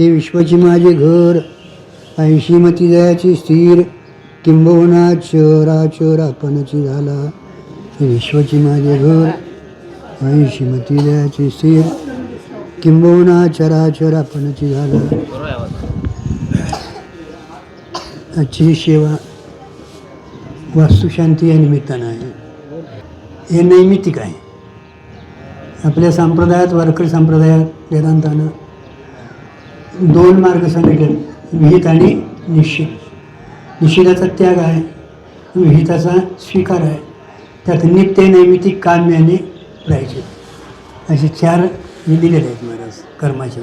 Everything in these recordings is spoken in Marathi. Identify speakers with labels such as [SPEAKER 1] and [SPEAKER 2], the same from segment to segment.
[SPEAKER 1] हे विश्वची माझे घर. ऐंशी मती स्थिर. किंबहुना चरा चरापणाची झाला. हे विश्वची माझे घर. ऐंशी मती स्थिर. किंबहुना चरा चरापणाची झाला. आजची ही सेवा वास्तुशांती या निमित्तानं आहे. हे नैमित्तिक आहे. आपल्या संप्रदायात वारकरी संप्रदायात वेदांतानं दोन मार्ग सांगितले. विहित आणि निश्चित. निश्चिताचा त्याग आहे. विहिताचा स्वीकार आहे. त्यात नित्य नैमित्तिक काम्य आणि प्रायचित असे चार हे दिलेले आहेत महाराज कर्माचे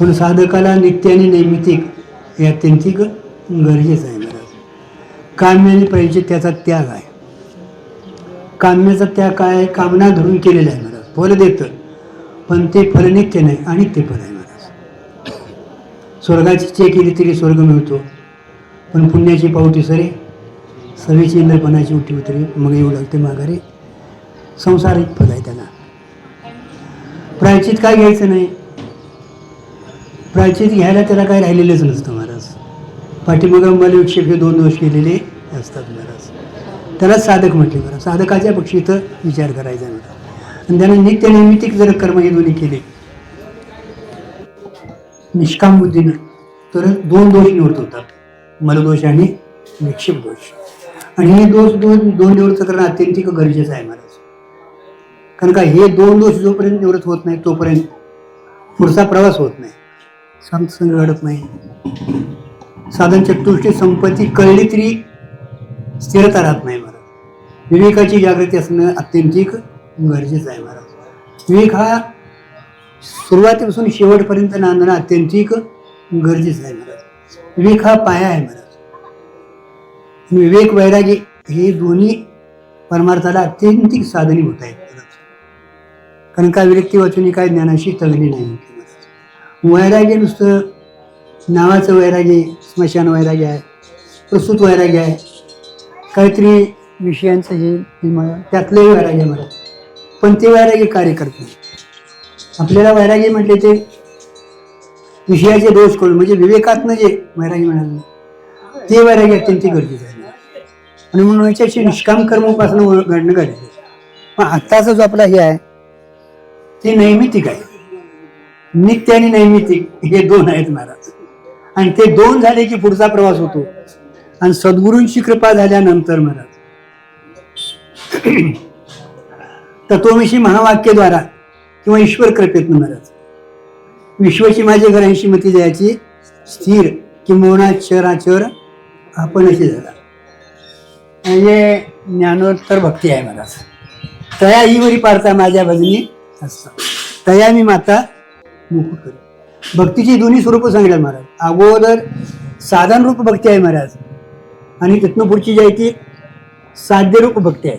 [SPEAKER 1] पण साधकाला नित्य आणि नैमित्तिक हे अत्यंतिक गरजेचं आहे महाराज. काम्य आणि प्रायचित त्याचा त्याग आहे. काम्याचा त्याग काय? कामना धरून केलेला आहे महाराज. फल देतं. पण ते फल नित्य नाही अनित्य फल आहे. स्वर्गाची चे केली तरी स्वर्ग मिळतो. पण पुण्याची पावती सरे सवेची इंद्रपणाची उठी उतरी मग येऊ लागते माघारी. संसारिक फल आहे त्याला प्रायचित काय घ्यायचं नाही. प्रायचित घ्यायला त्याला काय राहिलेलंच नसतं महाराज. पाठीमागं मलविक्षेप हे दोन दोष केलेले असतात महाराज. त्याला साधक म्हटले बरं साधकाच्या पक्षी इथं विचार करायचा आहे महाराज आणि त्यानं नित्यनिमित्तिक जर कर्म हे दोन्ही केले निष्काम बुद्धीनं तर दोन दोष निवडत होतात. मलदोष आणि निक्षेप दोष. आणि हे दोष दोन दोन निवडचं करणं अत्यंतिक गरजेचं आहे महाराज. कारण का हे दोन दोष जोपर्यंत निवडत होत नाही तोपर्यंत पुढचा प्रवास होत नाही. संत संघ घडत नाही. साधन चतुष्टी संपत्ती कळली तरी स्थिरता राहत नाही महाराज. विवेकाची जागृती असणं अत्यंतिक गरजेचं आहे महाराज. विवेक हा सुरुवातीपासून शेवटपर्यंत नांदणं अत्यंतिक गरजेचं आहे महाराज. विवेक हा पाया आहे महाराज. विवेक वैरागी हे दोन्ही परमार्थाला अत्यंतिक साधनी होत आहेत महाराज. कारण का विरक्ती वाचून काय ज्ञानाशी तगली नाही म्हटली महाराज. वैराग्य नुसतं नावाचं वैराग्य स्मशान वैराग्य आहे प्रस्तुत वैराग्य आहे. काहीतरी विषयांचं हे त्यातलंही वैराग्य मला पण ते वैराग्य कार्य करत नाही. आपल्याला वैराग्य म्हटले ते विषयाचे दोष करून म्हणजे विवेकातनं जे वैराग्य मिळालं ते वैराग्य अत्यंत गरजेचं आहे. आणि म्हणून याच्याशी निष्काम कर्मपासून घडणं गरजेचं पण आत्ताचा जो आपला हे आहे ते नैमित्तिक आहे. नित्य आणि नैमितिक हे दोन आहेत महाराज. आणि ते दोन झाले की पुढचा प्रवास होतो. आणि सद्गुरूंची कृपा झाल्यानंतर महाराज. तत्वविषयी महावाक्यद्वारा किंवा ईश्वर कृपेतनं महाराज विश्वाची माझ्या घरांशी मती द्यायची स्थिर किंबहुना चराचर आपण अशी झाला. म्हणजे ज्ञानोत्तर भक्ती आहे महाराज तया ईवरी पारता माझ्या भजनी असतात तया मी माता मुकुट करी. भक्तीची दोन्ही स्वरूप सांगितलं महाराज. अगोदर साधन रूप भक्ती आहे महाराज. आणि तिथनं पुढची जी आहे ती साध्य रूप भक्ती आहे.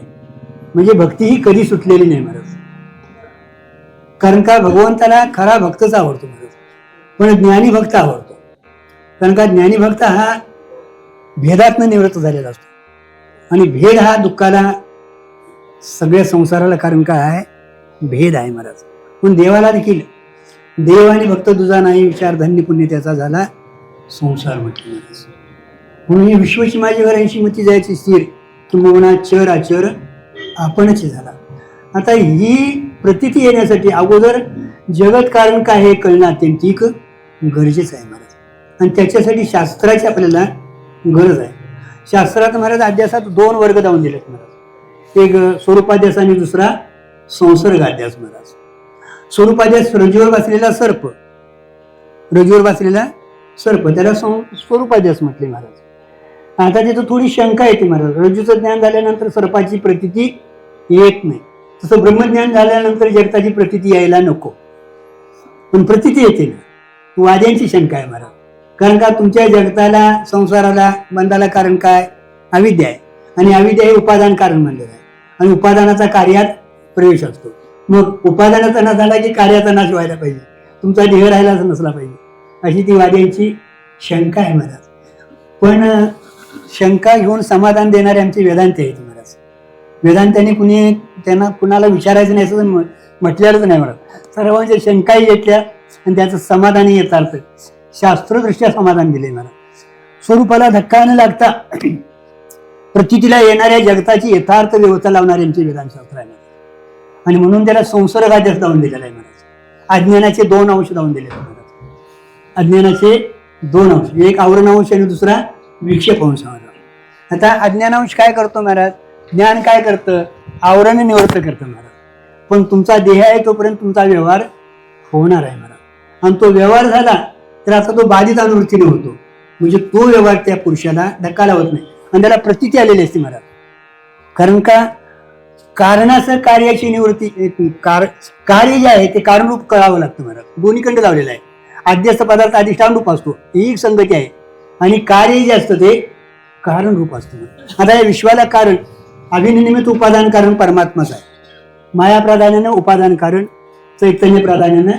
[SPEAKER 1] म्हणजे भक्ती ही कधी सुटलेली नाही महाराज. कारण का? भगवंताला खरा भक्तच आवडतो महाराज पण ज्ञानी भक्त आवडतो. कारण का? ज्ञानी भक्त हा भेदातनं निवृत्त झालेला असतो. आणि भेद हा दुःखाला सगळ्या संसाराला कारण काय आहे? भेद आहे महाराज. पण देवाला देखील देव आणि भक्त तुझा नाही विचार धन्य पुण्य त्याचा झाला संसार म्हटले महाराज. म्हणून ही विश्वची माझी घरांशी मती जायची स्थिर किंबहुना चर आचर आपणच झाला. आता ही प्रतिती येण्यासाठी अगोदर जगत कारण काय हे कळणं अत्यंतिक गरजेचं आहे महाराज. आणि त्याच्यासाठी शास्त्राची आपल्याला गरज आहे. शास्त्रात महाराज अध्यासात दोन वर्ग जाऊन दिलेत महाराज. एक स्वरूपाध्यास आणि दुसरा संसर्गाध्यास महाराज. स्वरूपाध्यास रजूवर बसलेला सर्प. रजूवर बसलेला सर्प. त्याला सं स्वरूपाध्यास म्हटले महाराज. आता तिथं थोडी शंका येते महाराज. रज्जूचं ज्ञान झाल्यानंतर सर्पाची प्रतिती येत नाही. तसं ब्रह्मज्ञान झाल्यानंतर जगताची प्रतिती यायला नको. पण प्रतिती येते ना. वाद्यांची शंका आहे मला. कारण का तुमच्या जगताला संसाराला बंधाला कारण काय? अविद्या आहे. आणि अविद्या हे उपादान कारण म्हणलेलं आहे. आणि उपादानाचा कार्यात प्रवेश असतो. मग उपादानाचा नाश झाला की कार्याचा नाश व्हायला पाहिजे. तुमचा देह राहिलाच नसला पाहिजे. अशी ती वाद्यांची शंका आहे महाराज पण शंका घेऊन समाधान देणारे आमचे वेदांत आहेत महाराज. वेदांताने कुणी त्यांना कुणाला विचारायचं नाही असं म्हटलेलंच नाही म्हणत सर्वांच्या शंकाही घेतल्या आणि त्याचं समाधानही येत अर्थ शास्त्रदृष्ट्या समाधान दिले मला. स्वरूपाला धक्का न लागता प्रतितीला येणाऱ्या जगताची यथार्थ व्यवस्था लावणारे आमचे वेदांतशास्त्र आहे आणि म्हणून त्याला संसर्गाध्यक्ष लावून दिलेला आहे मला अज्ञानाचे दोन अंश लावून दिले आहेत अज्ञानाचे दोन अंश. एक आवरण अंश आणि दुसरा विक्षेप अंश महाराज आता अज्ञानांश काय करतो महाराज? ज्ञान काय करतं? आवरण निवृत्त करतं महाराज पण तुमचा देह आहे तोपर्यंत तुमचा व्यवहार होणार आहे महाराज आणि तो व्यवहार झाला तर आता तो बाधित अनुवृत्तीने होतो. म्हणजे तो व्यवहार त्या पुरुषाला धक्का लावत नाही. आणि त्याला प्रतीती आलेली असते महाराज कारण का? कारणासह कार्याची निवृत्ती एक कार कार्य जे आहे ते कारणरूप कळावं लागतं महाराज दोन्हीकडे लावलेलं आहे आद्यस्थ पदार्थ अधिष्ठान रूप असतो. ही एक संगती आहे. आणि कार्य जे असतं ते कारण रूप असतं आता या विश्वाला कारण अभिनिमित उपादान कारण परमात्माच आहे. माया प्राधान्यानं उपादान कारण चैतन्य प्राधान्यानं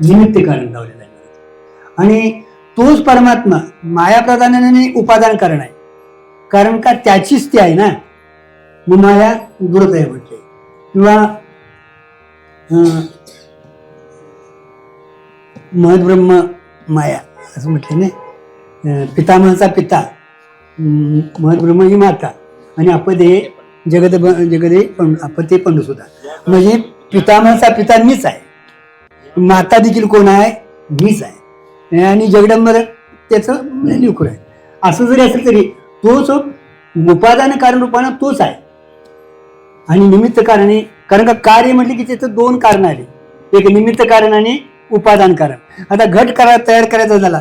[SPEAKER 1] निमित्त कारण लावलेलं आहे. आणि तोच परमात्मा माया प्राधान्याने उपादान कारण आहे. कारण का त्याचीच ती आहे ना? मग माया दूरत आहे म्हटले. किंवा अं, महद्ब्रह्म माया असं म्हटले ना? पितामहाचा पिता अं, महद्ब्रह्म ही माता. आणि अपदे जगद जगदे पण अपते पंड सुद्धा. म्हणजे पितामहाचा पिता मीच आहे. माता देखील कोण आहे? मीच आहे. आणि जगदंबर त्याचं म्हणजे लेकूर आहे. असं जरी असेल तरी तोच उपादान कारण रूपानं तोच आहे. आणि निमित्त कारणे कारण का कार्य म्हटले की त्याचं दोन कारण आले. एक निमित्त कारण आणि उपादान कारण. आता घट करा तयार करायचा झाला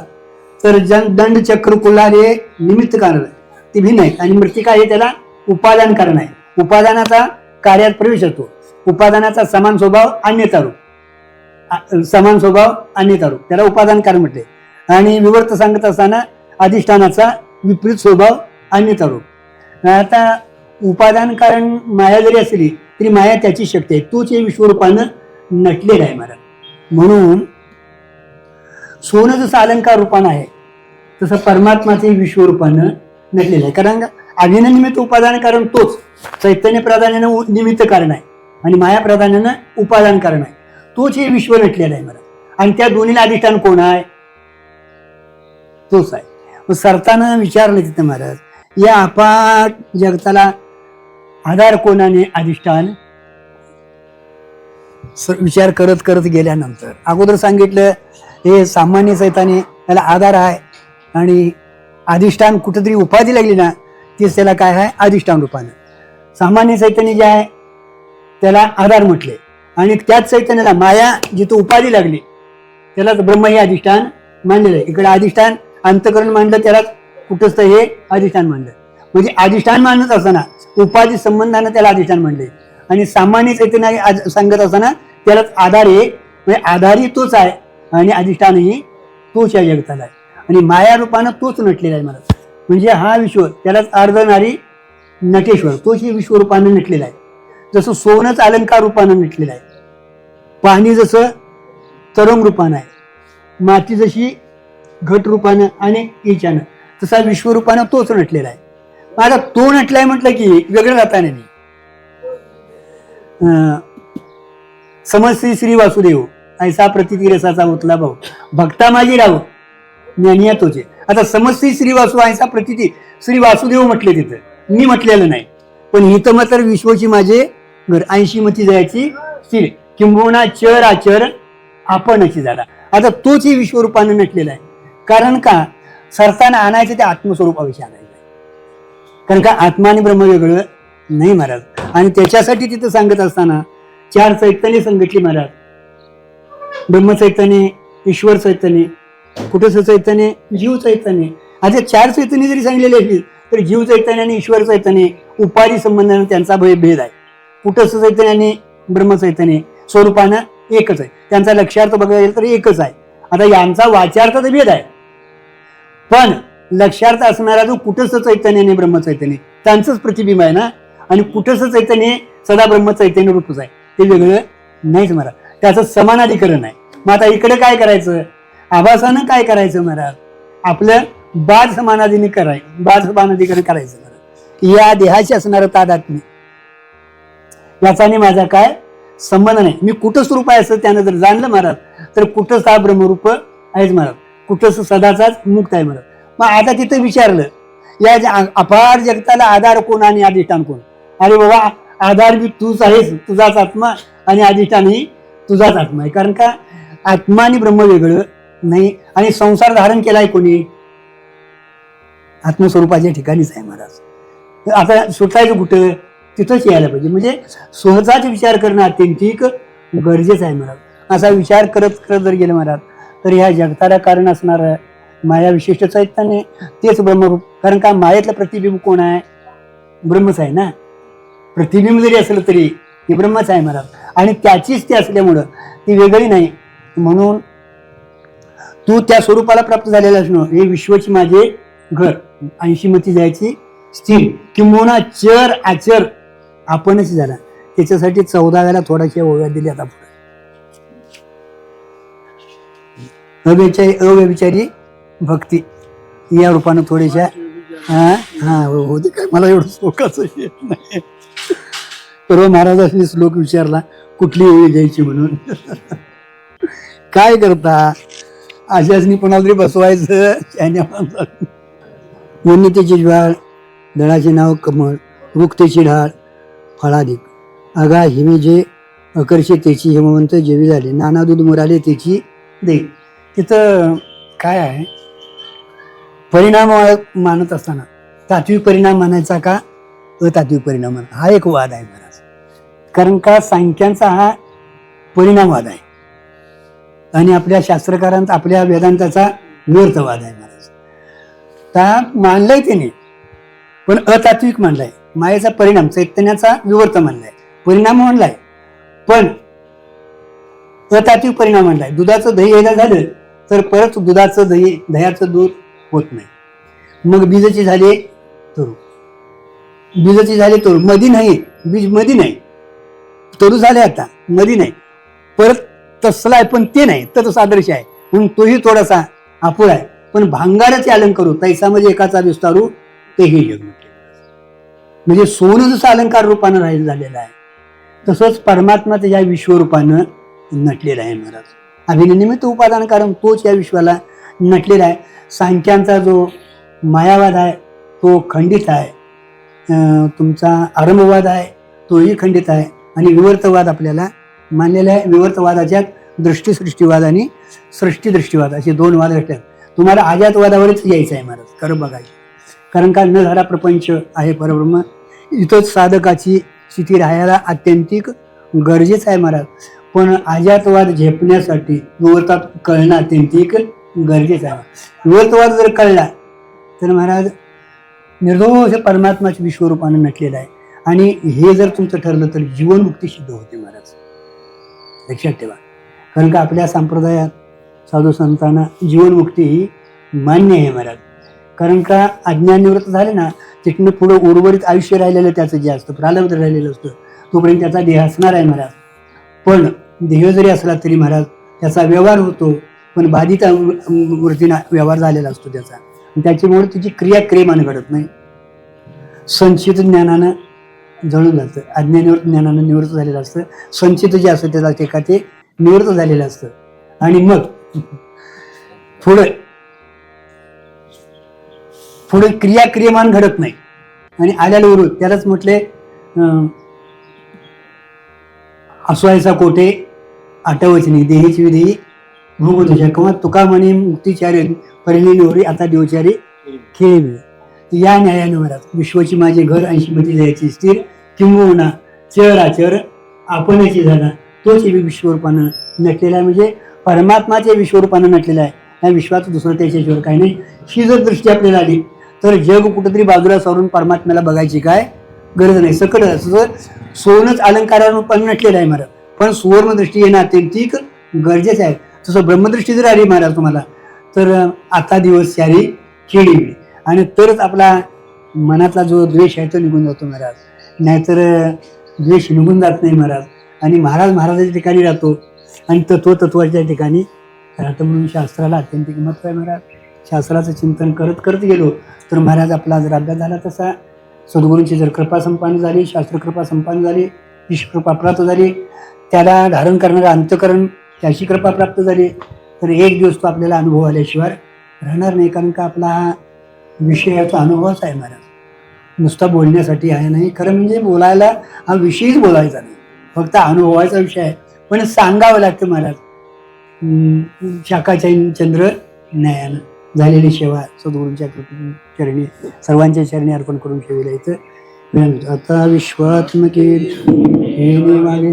[SPEAKER 1] तर जन दंड चक्र कुल्हार हे निमित्त कारण आहे. ते भिन्न आहेत. आणि मृतिका हे त्याला उपादान कारण आहे. उपादानाचा कार्यात प्रवेश होतो. उपादानाचा समान स्वभाव अन्यथा समान स्वभाव अन्यथा रूप. त्याला उपादान कारण म्हटले. आणि विवर्त सांगत असताना अधिष्ठानाचा विपरीत स्वभाव अन्यथा रूप. आता उपादान कारण माया जरी असली तरी माया त्याची शक्ती आहे. तोच हे विश्वरूपानं नटलेलं आहे महाराज. म्हणून सोनं जसं अलंकार रूपानं आहे तसं परमात्माचे विश्वरूपानं नटलेलं आहे. कारण अभिननिमित्त उपादान कारण तोच. चैतन्य प्राधान्यानं निमित्त कारण आहे. आणि माया प्राधान्यानं उपादान कारण आहे. तोच हे विश्व नटलेलं आहे मला आणि त्या दोन्हीला अधिष्ठान कोण आहे? तोच आहे. मग सरतानं विचारलं तिथं महाराज या अपाट जगताला आधार कोणाने अधिष्ठान? विचार करत करत गेल्यानंतर अगोदर सांगितलं हे सामान्य सैताने त्याला आधार आहे आणि अधिष्ठान कुठेतरी उपाधी लागली ना तिसऱ्याला त्याला काय आहे? अधिष्ठान रूपानं. सामान्य चैतन्य जे आहे त्याला आधार म्हटले. आणि त्याच चैतन्याला माया जिथं उपाधी लागली त्यालाच ब्रह्म हे अधिष्ठान मानलेलं आहे. इकडे अधिष्ठान अंतकरण मानलं त्यालाच कुठंच हे अधिष्ठान मानलं म्हणजे अधिष्ठान मानत असताना उपाधी संबंधानं त्याला अधिष्ठान मानले आणि सामान्य चैतन्य सांगत असताना त्यालाच आधार आहे म्हणजे आधारही तोच आहे आणि अधिष्ठानही तोच या जगताला आहे. आणि माया रूपानं तोच नटलेला आहे मला. म्हणजे हा विश्व त्यालाच अर्धनारी नटेश्वर तोच ही विश्वरूपानं नटलेला आहे. जसं सोनंच अलंकार रूपानं नटलेलं आहे. पाणी जसं तरंग रूपानं आहे. माती जशी घट रूपानं आणि इचानं तसा विश्वरूपानं तोच नटलेला आहे. आता तो नटलाय म्हटलं की वेगळं जाता नाही. अं, श्री वासुदेव ऐसा प्रतिती रसाचा उतला भाऊ. भक्ता माझी राहू ज्ञानिया तोचे. आता समस्ती श्री वासू प्रतिती श्री वासुदेव म्हटले तिथं. मी म्हटलेलं नाही. पण इथं मात्र विश्वची माझे घर ऐंशी मती जायची स्थिर. किंबहुना चर आचर आपणची झाला. आता तोच ही विश्वरूपानं नटलेला आहे. कारण का? सरताना आणायचं ते आत्मस्वरूपाविषयी आणायचं आहे. कारण का? आत्मा आणि ब्रह्म वेगळं नाही महाराज. आणि त्याच्यासाठी तिथं सांगत असताना चार चैतन्य सांगितली महाराज. ब्रह्मचैतन्य ईश्वर चैतन्य कुठं चैतन्य? जीव चैतन्य. असे चार चैतन्य जरी सांगलेले असतील तर जीव चैतन्य आणि ईश्वर चैतन्य उपाधी संबंधाने त्यांचा भय भेद आहे. कुठंच चैतन्य आणि ब्रह्मचैतन्य स्वरूपानं एकच आहे. त्यांचा लक्ष्यार्थ बघायला गेलं तर एकच आहे. आता यांचा वाच्यार्थ तर भेद आहे. पण लक्ष्यार्थ असणारा जो कुठंच चैतन्य आणि ब्रह्मचैतन्य त्यांचंच प्रतिबिंब आहे ना? आणि कुठंच चैतन्य सदा ब्रह्मचैतन्य रूपच आहे. ते वेगळं नाहीच मला त्याचं समानाधिकरण आहे. मग आता इकडे काय करायचं? आभासानं काय करायचं महाराज आपलं बाज समानाधिनी कराय बाज समानाधिकरण करायचं महाराज या देहाशी असणारं तादात्म्य. याचा माझा काय संबंध नाही. मी कुठं स्वरूप आहे असं त्यानं जर जाणलं महाराज तर कुठंच हा ब्रह्मरूप आहेच महाराज कुठंच सदाचाच मुक्त आहे महाराज मग आता तिथं विचारलं या ज- अपार जगताला आधार कोण आणि अधिष्ठान कोण? अरे बाबा आधार बी तूच आहेस तुझाच आत्मा आणि अधिष्ठानही तुझाच आत्मा आहे. कारण का? आत्मा आणि ब्रह्म वेगळं नाही. आणि संसार धारण केलाय कोणी? आत्मस्वरूपाच्या ठिकाणीच आहे महाराज. आता सुटायचं कुठं? तिथंच यायला पाहिजे. म्हणजे स्वतःच विचार करणं अत्यंतिक गरजेचं आहे महाराज. असा विचार करत करत जर गेलं महाराज तर ह्या जगताला कारण असणार माया विशिष्ट चैतन्य. तेच ब्रह्मरूप. कारण का मायेतलं प्रतिबिंब कोण आहे? ब्रह्मच आहे ना? प्रतिबिंब जरी असलं तरी ते ब्रह्मच आहे महाराज. आणि त्याचीच ती असल्यामुळं ती वेगळी नाही. म्हणून तू त्या स्वरूपाला प्राप्त झालेला असणं हे विश्वची माझे घर ऐंशी मती जायची स्थिर किंवा चर आचर आपणच झाला. त्याच्यासाठी चौदाव्याला थोड्याशा ओव्या दिल्या आता पुढे. अव्यचारी अव्यविचारी भक्ती. या रूपानं थोड्याशा हा हा हो होते काय मला एवढं श्लोकाचं येत नाही. परवा हो, महाराजांनी श्लोक विचारला कुठली ओळी द्यायची म्हणून? काय करता? आशासनी कोणाला तरी बसवायचं शान्या वन्यतेची ज्वाळ दळाचे नाव कमळ वृक्तेची ढाळ फळाधिक अगा हिमे जे अकर्षे त्याची हिमवंत जेवी झाले. नाना दूध मुराले त्याची दे तिथं काय आहे? परिणाम मानत असताना तात्विक परिणाम मानायचा का? अतात्विक परिणाम हा एक वाद आहे महाराज कारण का? सांख्यांचा हा परिणामवाद आहे. आणि आपल्या शास्त्रकारांचा आपल्या वेदांताचा व्यर्थवाद आहे महाराज. त्या मानलाय त्याने पण अतात्विक मानलाय. मायेचा परिणाम चैतन्याचा विवर्त मानलाय. परिणाम मानलाय पण अतात्विक परिणाम मानलाय. दुधाचं दही यायला झालं तर परत दुधाचं दही दह्याचं दूध होत नाही. मग बीजाची झाले तरू. बीजाची झाले तरू. मधी नाही बीज मधी नाही. तरू झाले आता मधी नाही. परत तसला आहे पण ते नाही. तर तसा आदर्श आहे. म्हणून तोही थोडासा आपुळ आहे. पण भांगाराचे अलंकारू म्हणजे एकाचा विस्तारू तेही जग म्हणजे सोनं जसं अलंकार रूपानं राहील झालेलं आहे तसंच परमात्मा त्याच्या विश्वरूपानं नटलेला आहे महाराज. अभिनिमित्त उपादान कारण तोच या विश्वाला नटलेला आहे. सांख्यांचा जो मायावाद आहे तो खंडित आहे. तुमचा आरंभवाद आहे तोही खंडित आहे. आणि विवर्तवाद आपल्याला मानलेला आहे विवर्तवादाच्या दृष्टीसृष्टीवाद आणि सृष्टीदृष्टीवाद असे दोन वाद असतात तुम्हाला आजातवादावरच यायचं आहे महाराज खरं बघायचं. कारण का न झाला प्रपंच आहे परब्रह्म. इथंच साधकाची स्थिती राहायला अत्यंतिक गरजेचं आहे महाराज. पण आजातवाद झेपण्यासाठी विवर्तात कळणं अत्यंतिक गरजेचं आहे. विवर्तवाद जर कळला तर महाराज निर्दोष परमात्माच्या विश्वरूपानं नटलेलं आहे. आणि हे जर तुमचं ठरलं तर जीवनमुक्ती सिद्ध होते महाराज. लक्षात ठेवा. कारण का आपल्या संप्रदायात साधू संतांना जीवनमुक्ती ही मान्य आहे महाराज. कारण का अज्ञाननिवृत्त झाले ना तिथनं पुढं उर्वरित आयुष्य राहिलेलं त्याचं जे असतं प्रालब्ध राहिलेलं असतं तोपर्यंत त्याचा देह असणार आहे महाराज. पण देह जरी असला तरी महाराज त्याचा व्यवहार होतो पण बाधित वृत्तीनं व्यवहार झालेला असतो त्याचा. त्याच्यामुळे तिची क्रिया घडत नाही. संचित ज्ञानानं जळून जातं. अज्ञानिवृत्त ज्ञानानं निवृत्त झालेलं असतं. संचित जे असतं त्याचा टेका ते निवृत्त झालेलं असतं. आणि मग पुढे पुढे क्रिया क्रियमान घडत नाही. आणि आल्याला उरू त्यालाच म्हटले असवायचा कोठे आठवचनी देहीची विधी भोग तुझ्या किंवा तुका म्हणे मुक्तिचार्य परिणिवरी आता देवचारी खेळ या न्यायाने महाराज विश्वाची माझे घर ऐंशीमध्ये जायची स्थिर किंबहुना चर आचर आपणची झाला. तोच विश्वरूपानं नटलेला आहे. म्हणजे परमात्माचे विश्वरूपानं नटलेला आहे. या विश्वाचं दुसरं त्याच्याशिवाय काही नाही. ही जर दृष्टी आपल्याला आली तर जग कुठंतरी बाजूला सारून परमात्म्याला बघायची काय गरज नाही. सकट असं सोनच पण नटलेलं आहे महाराज. पण सुवर्ण दृष्टी येणं अत्यंतिक गरजेचं आहे. तसं ब्रह्मदृष्टी जर आली महाराज तुम्हाला तर आता दिवस सारी खेळी आणि तरच आपला मनातला जो द्वेष आहे तो निघून जातो महाराज. नाहीतर द्वेष निघून जात नाही महाराज. आणि महाराज महाराजाच्या ठिकाणी राहतो आणि तत्व तत्वाच्या ठिकाणी राहतो म्हणून शास्त्राला अत्यंतिक किंमत आहे महाराज. शास्त्राचं चिंतन करत करत गेलो तर महाराज आपला जर अभ्यास झाला तसा. सद्गुरूंची जर कृपा संपन्न झाली शास्त्रकृपा संपन्न झाली ईश्वरकृपा प्राप्त झाली त्याला धारण करणारं अंतकरण त्याची कृपा प्राप्त झाली तर एक दिवस तो आपल्याला अनुभव आल्याशिवाय राहणार नाही कारण का आपला हा विषयाचा अनुभवच आहे महाराज. नुसता बोलण्यासाठी आहे नाही. खरं म्हणजे बोलायला हा विषयच बोलायचा नाही. फक्त अनुभवाचा विषय आहे. पण सांगावं लागतं महाराज. हम्म, चंद्र न्यायानं झालेली सेवा सद्गुरूंच्या चरणी सर्वांच्या चरणी अर्पण करून ठेवलं इथं. आता विश्वात्मके हे